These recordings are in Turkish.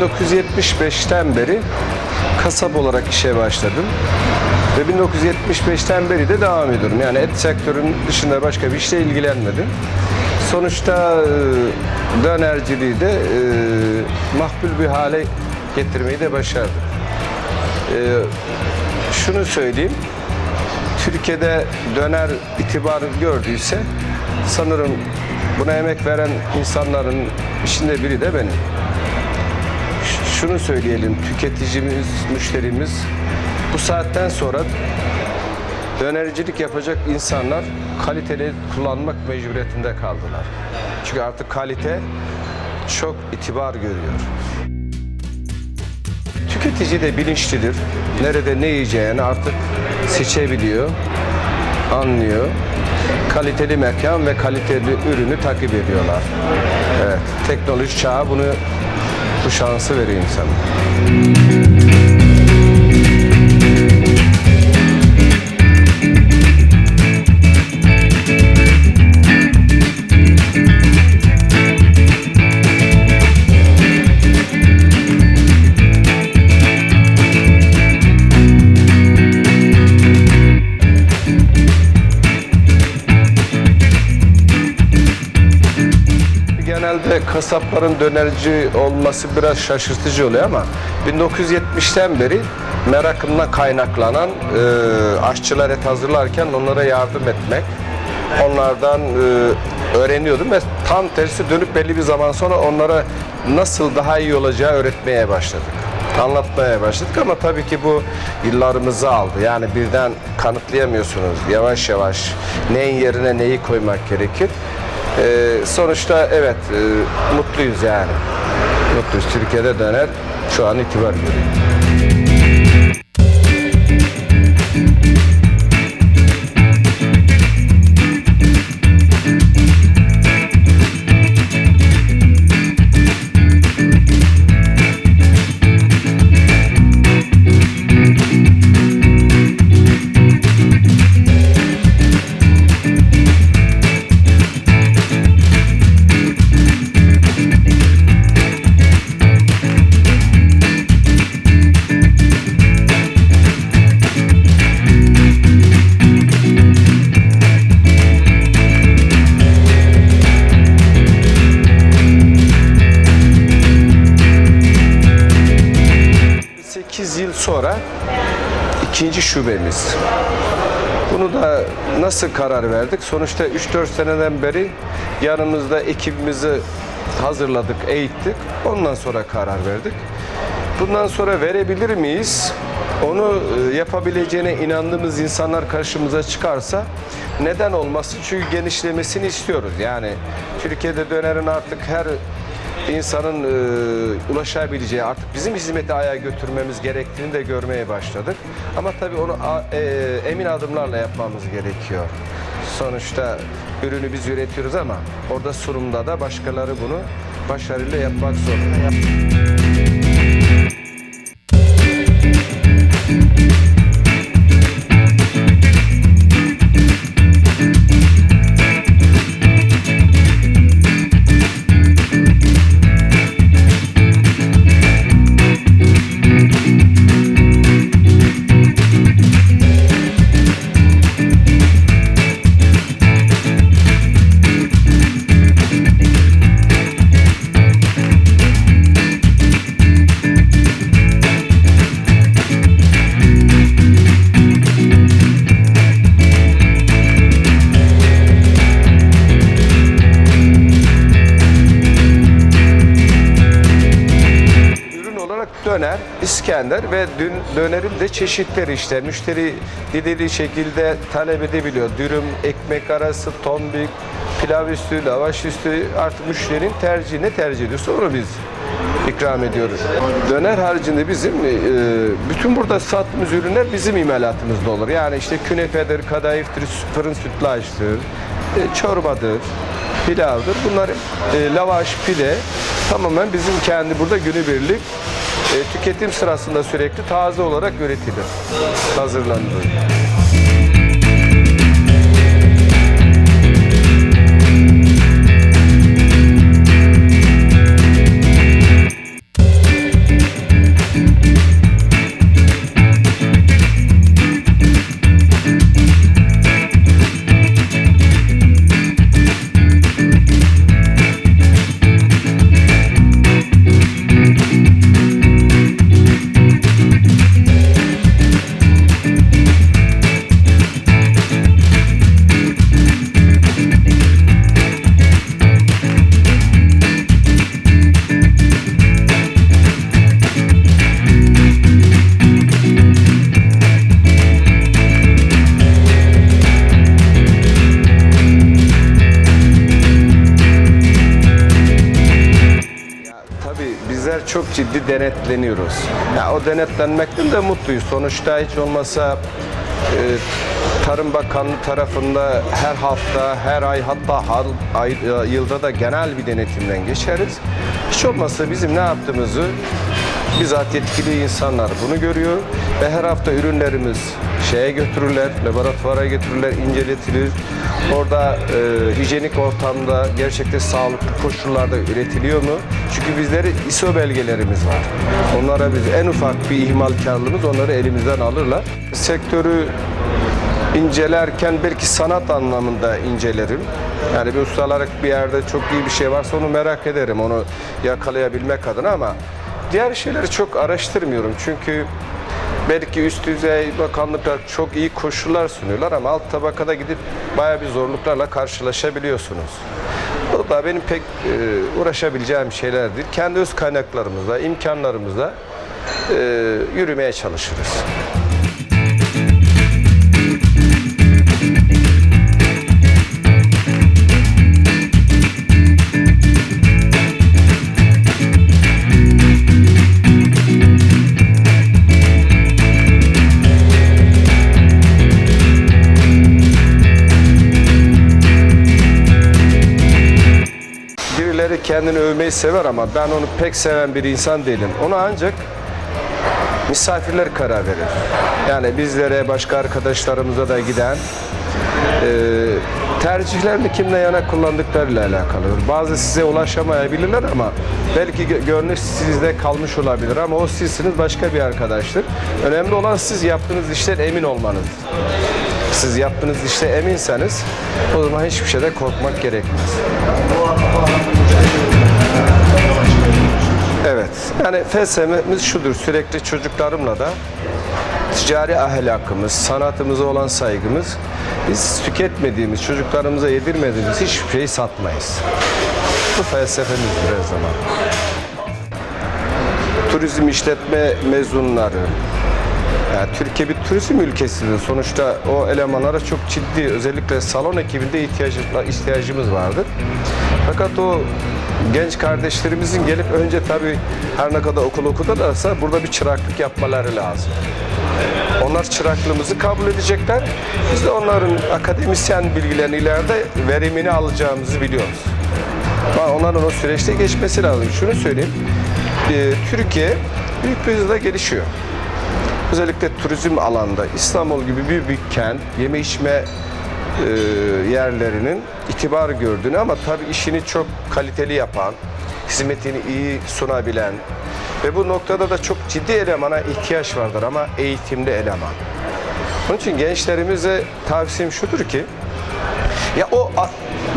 1975'ten beri kasap olarak işe başladım. Ve 1975'ten beri de devam ediyorum. Yani et sektörünün dışında başka bir işle ilgilenmedim. Sonuçta e, dönerciliği de e, makbul bir hale getirmeyi de başardık. E, şunu söyleyeyim, Türkiye'de döner itibarı gördüyse sanırım buna emek veren insanların içinde biri de benim. Şunu söyleyelim, tüketicimiz, müşterimiz bu saatten sonra dönercilik yapacak insanlar kaliteli kullanmak mecburiyetinde kaldılar. Çünkü artık kalite çok itibar görüyor. Tüketici de bilinçlidir. Nerede ne yiyeceğini artık seçebiliyor, anlıyor. Kaliteli mekan ve kaliteli ürünü takip ediyorlar. Evet, teknoloji çağı bunu bu şansı veriyor insana. Kasapların dönerci olması biraz şaşırtıcı oluyor ama 1970'ten beri merakımdan kaynaklanan e, aşçılar et hazırlarken onlara yardım etmek, onlardan e, öğreniyordum ve tam tersi dönüp belli bir zaman sonra onlara nasıl daha iyi olacağı öğretmeye başladık. Anlatmaya başladık ama tabii ki bu yıllarımızı aldı. Yani birden kanıtlayamıyorsunuz. Yavaş yavaş neyin yerine neyi koymak gerekir. Ee, sonuçta evet e, mutluyuz yani. Mutluyuz. Türkiye'de döner şu an itibar görüyor. İkinci şubemiz. Bunu da nasıl karar verdik? Sonuçta 3-4 seneden beri yanımızda ekibimizi hazırladık, eğittik. Ondan sonra karar verdik. Bundan sonra verebilir miyiz? Onu e, yapabileceğine inandığımız insanlar karşımıza çıkarsa neden olmasın? Çünkü genişlemesini istiyoruz. Yani Türkiye'de dönerin artık her insanın e, ulaşabileceği artık bizim hizmeti ayağa götürmemiz gerektiğini de görmeye başladık. Ama tabii onu a- e, emin adımlarla yapmamız gerekiyor. Sonuçta ürünü biz üretiyoruz ama orada sunumda da başkaları bunu başarıyla yapmak zorunda. İskender ve dün, dönerin de çeşitleri işte. Müşteri dilediği şekilde talep edebiliyor. Dürüm, ekmek arası, tombik, pilav üstü, lavaş üstü artık müşterinin tercihine tercih ediyorsa onu biz ikram ediyoruz. Döner haricinde bizim e, bütün burada sattığımız ürünler bizim imalatımızda olur. Yani işte künefedir, kadayıftır, fırın sütlaçtır, e, çorbadır, pilavdır. Bunlar e, lavaş, pide tamamen bizim kendi burada günübirlik tüketim sırasında sürekli taze olarak üretilir, hazırlanır. Ciddi denetleniyoruz. Ya o denetlenmekten de mutluyuz. Sonuçta hiç olmasa e, Tarım Bakanlığı tarafında her hafta, her ay hatta ay, e, yılda da genel bir denetimden geçeriz. Hiç olmazsa bizim ne yaptığımızı bizzat yetkili insanlar bunu görüyor ve her hafta ürünlerimiz şeye götürürler, laboratuvara götürürler, inceletilir. Orada e, hijyenik ortamda gerçekten sağlıklı koşullarda üretiliyor mu? Çünkü bizleri ISO belgelerimiz var. Onlara biz en ufak bir ihmalkarlığımız onları elimizden alırlar. Sektörü incelerken belki sanat anlamında incelerim. Yani bir usta bir yerde çok iyi bir şey varsa onu merak ederim. Onu yakalayabilmek adına ama diğer şeyleri çok araştırmıyorum. Çünkü belki üst düzey bakanlıklar çok iyi koşullar sunuyorlar ama alt tabakada gidip bayağı bir zorluklarla karşılaşabiliyorsunuz. O da benim pek e, uğraşabileceğim şeyler değil. Kendi öz kaynaklarımızla, imkanlarımızla e, yürümeye çalışırız. Kendini övmeyi sever ama ben onu pek seven bir insan değilim. Ona ancak misafirler karar verir. Yani bizlere, başka arkadaşlarımıza da giden e, tercihlerini kimle yana kullandıklarıyla alakalı. Bazı size ulaşamayabilirler ama belki gö- gönlü sizde kalmış olabilir ama o sizsiniz başka bir arkadaştır. Önemli olan siz yaptığınız işten emin olmanız. Siz yaptığınız işte eminseniz o zaman hiçbir şeyde korkmak gerekmez. Yani felsefemiz şudur. Sürekli çocuklarımla da ticari ahlakımız, sanatımıza olan saygımız biz tüketmediğimiz, çocuklarımıza yedirmediğimiz hiçbir şeyi satmayız. Bu felsefemizdir her zaman. Turizm işletme mezunları, yani Türkiye bir turizm ülkesidir. Sonuçta o elemanlara çok ciddi, özellikle salon ekibinde ihtiyacı, ihtiyacımız vardır. Fakat o genç kardeşlerimizin gelip önce tabii her ne kadar okul okudularsa burada bir çıraklık yapmaları lazım. Onlar çıraklığımızı kabul edecekler. Biz de onların akademisyen bilgilerini ileride verimini alacağımızı biliyoruz. Ama onların o süreçte geçmesi lazım. Şunu söyleyeyim. e, Türkiye büyük bir hızla gelişiyor. Özellikle turizm alanda İstanbul gibi büyük bir kent, yeme içme yerlerinin itibar gördüğünü ama tabii işini çok kaliteli yapan, hizmetini iyi sunabilen ve bu noktada da çok ciddi elemana ihtiyaç vardır ama eğitimli eleman. Onun için gençlerimize tavsiyem şudur ki ya o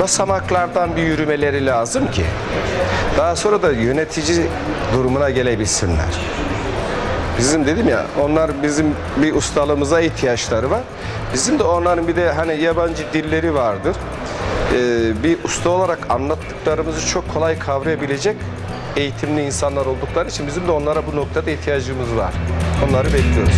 basamaklardan bir yürümeleri lazım ki daha sonra da yönetici durumuna gelebilsinler. Bizim dedim ya onlar bizim bir ustalığımıza ihtiyaçları var. Bizim de onların bir de hani yabancı dilleri vardır. Ee, bir usta olarak anlattıklarımızı çok kolay kavrayabilecek eğitimli insanlar oldukları için bizim de onlara bu noktada ihtiyacımız var. Onları bekliyoruz.